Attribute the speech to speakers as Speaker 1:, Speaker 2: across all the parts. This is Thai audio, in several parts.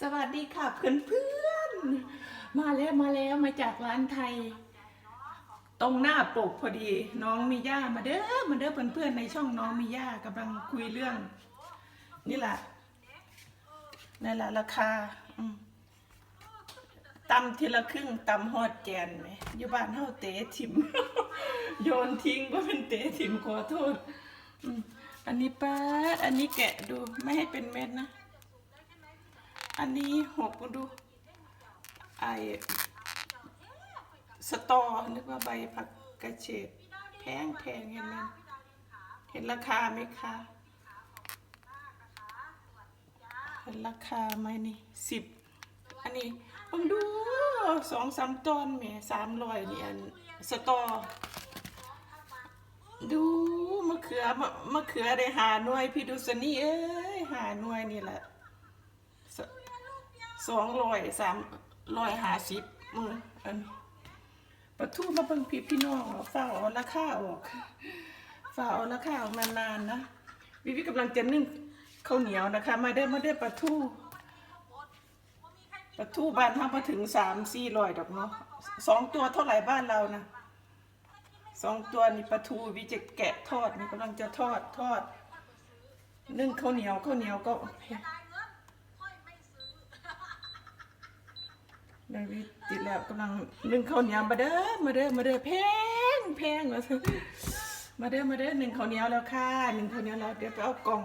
Speaker 1: สวัสดีค่ะเพื่อนเพื่อนมาแล้วมาแล้วมาจากร้านไทย ตรงหน้าปกพอดีน้องมีย่ามาเด้อมาเด้อเพื่อนเพื่อนในช่องน้องมีย่ากำลังคุยเรื่อง นี่แหละนี่แหละราคาอืมตำทีละครึ่งตำฮอดแกนไหมอยู่บ้านเฮาเตะถิม โยนทิ้งก็เป็นเตะถิมขอโทษอันนี้ป้าอันนี้แกะดูไม่ให้เป็นเม็ดนะ อันนี้หกดูไอสตอนึกว่าใบผักกระเฉดแพงแพงเห็นไหมเห็นราคาไหมคะเห็นราคาไหมนี่สิบอันนี้ลองดูสองสามตอนแหมสามร้อยนี่อันสตอ ดูมะเขือมะมะเขือได้หาหน่วยพี่ดูสนี่เอ้ยหาหน่วยนี่แหละ สองร้อยสามร้อยห้าสิบมืออันปะทูมาเบิ่งพี่พี่น้องเอาฝ้าเอาราคาออกฝ้าเอาราคาออกนานๆนะวิวิกำลังจะนึ่งข้าวเหนียวนะคะ มาได้มาได้ปลาทูปลาทูบ้านเรามาถึงสามสี่ร้อยดอกเนาะสองตัวเท่าไหร่บ้านเรานะสองตัวนี่ปลาทูวิจะแกะทอดนี่กำลังจะทอดทอดนึ่งข้าวเหนียวข้าวเหนียวก็ แพงนายวิทย์ติแล้วกำลังนึ่งข้าวเหนียวมาเด้อมาเด้อมาเด้อแพงแพงว่าซั่นมาเด้อมาเด้อหนึ่งข้าวเหนียวแล้วค่ะหนึ่งข้าวเหนียวแล้วเดี๋ยวไปเอากล่อง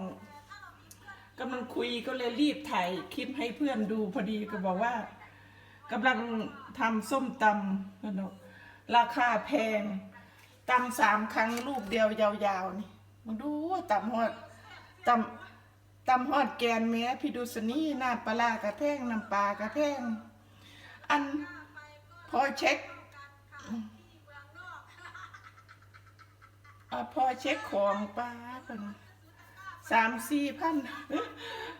Speaker 1: กำลังคุยก็เลยรีบถ่ายคลิปให้เพื่อนดูพอดีก็บอกว่ากำลังทำส้มตำนั่นเนาะราคาแพงตำสามครั้งลูกเดียวยาวๆนี่มาดูตำฮอดตำตำฮอดแกนแม้พี่ดูสนี่น้ำปลาร้ากระแพงน้ำปลากระแพง อันพอเช็คอพอเช็คของป้าเป็นสามสี่พัน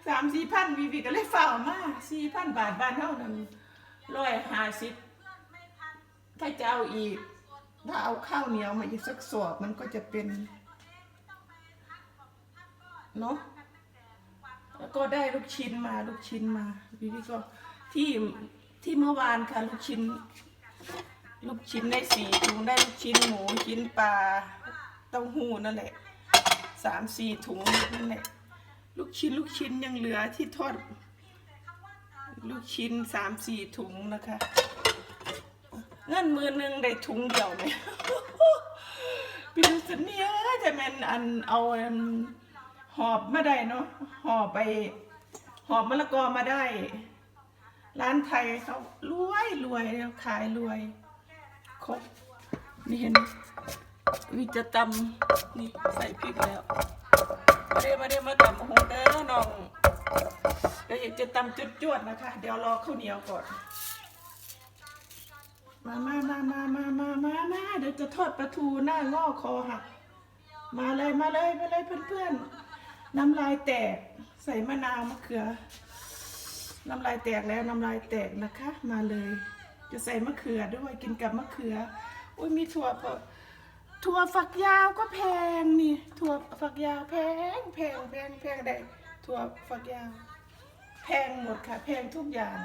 Speaker 1: สามสี่พันวีวีก็เลยฝ่ามาสี่พันบาทบ้านเท่านั้นร้อยห้าสิบถ้าจะเอาอีก ถ้าเอาข้าวเหนียวมาอีกสักสอบมันก็จะเป็นเนาะแล้วก็ได้ลูกชิ้นมาลูกชิ้นมาวิวีก็ที่ ที่เมื่อวานค่ะลูกชิ้น ลูกชิ้นได้สี่ถุงได้ลูกชิ้นหมูชิ้นปลาเต้าหู้นั่นแหละสามสี่ถุงนั่นแหละลูกชิ้นลูกชิ้นยังเหลือที่ทอด ลูกชิ้นสามสี่ถุงนะคะเงินมือหนึ่งได้ถุงเดียวเลยพี่ดูสิเนี่ยจะแมนอันเอาหอบมาได้เนาะหอบไป หอบมะละกอมาได้ ร้านไทยเขารวยรวยแล้วขายรวยครบนี่เห็นวิจะตำนี่ใส่พริกแล้วมาเดี๋ยวมาเดี๋ยวมาตำโหเด้อน้องเดี๋ยวอยากจะตำจุดจวดนะคะ เดี๋ยวรอข้าวเหนียวก่อน มามามามามามามามาเดี๋ยวจะทอดปลาทูหน้างอคอหักมาเลยมาเลยมาเลยเพื่อนๆน้ำลายแตกใส่มะนาวมะเขือ น้ำลายแตกแล้วน้ำลายแตกนะคะ มาเลย จะใส่มะเขือด้วยกินกับมะเขืออุ้ยมีถั่วปล่าถั่วฝักยาวก็แพงนี่ ถั่วฝักยาวแพงแพงแพงแพงได้ถั่วฝักยาว แพงหมดค่ะ แพงทุกอย่าง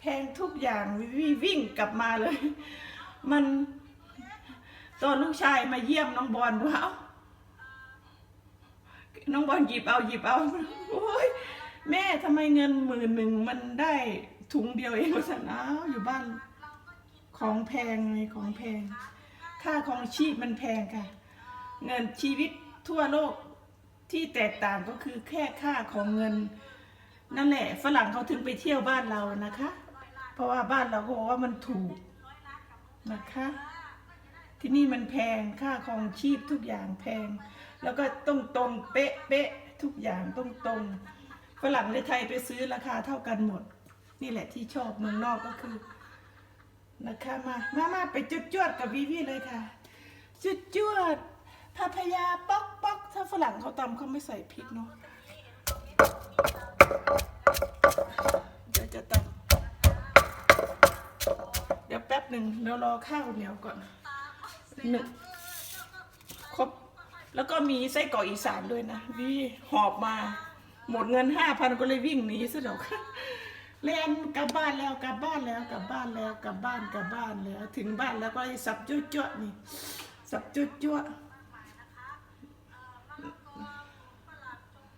Speaker 1: แพงทุกอย่างวิวิ่งกลับมาเลย มันตอนลูกชายมาเยี่ยมน้องบอลว่าเอ้าน้องบอลหยิบเอาหยิบเอาโอ้ย แม่ทำไมเงินหมื่นหนึ่งมันได้ถุงเดียวเองวะสันอ้าวอยู่บ้าน ของแพงไงของแพง ค่าของชีพมันแพงค่ะ เงินชีวิตทั่วโลกที่แตกต่างก็คือแค่ค่าของเงิน นั่นแหละฝรั่งเขาถึงไปเที่ยวบ้านเรานะคะ เพราะว่าบ้านเราก็บอกว่ามันถูกนะคะ ที่นี่มันแพงค่าของชีพทุกอย่างแพง แล้วก็ต้องตรงเป๊ะเป๊ะทุกอย่างต้องตรง ฝรั่งในไทยไปซื้อราคาเท่ากันหมด นี่แหละที่ชอบเมืองนอกก็คือ นะคะมามามาไปจุดจวดกับวิวีเลยค่ะ จุดจวดพาพยาป๊อกป๊อกถ้าฝรั่งเขาตำเขาไม่ใส่พริกเนาะเดี๋ยวจะตำเดี๋ยวแป๊บหนึ่งเดี๋ยวรอข้าวเหนียวก่อนหนึ่งครบแล้วก็มีไส้กรอกอีสานด้วยนะวิหอบมา หมดเงินห้าพันก็เลยวิ่งหนีซะดอกเล่นกลับบ้านแล้วกลับบ้านแล้วกลับบ้านแล้วกลับบ้านกลับบ้านแล้ว ถึงบ้านแล้วก็ไอ้สับจุ๊ๆนี่สับจุ๊ๆ